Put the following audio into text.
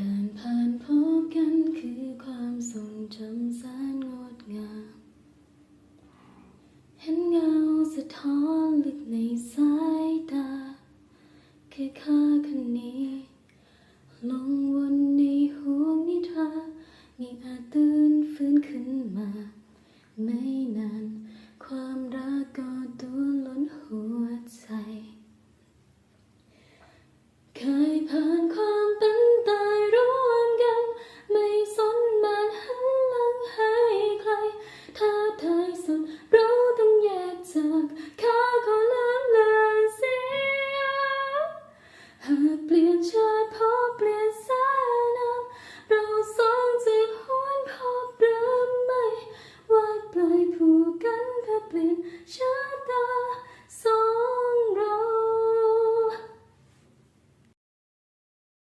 การผ่านพบกันคือความทรงจำแสนงดงาม เห็นเงาสะท้อนลึกในสายตา แค่ค่าคนนี้ ลงวนในห่วงนิทรายิ่อาจตื่นฟื้นขึ้นมา 着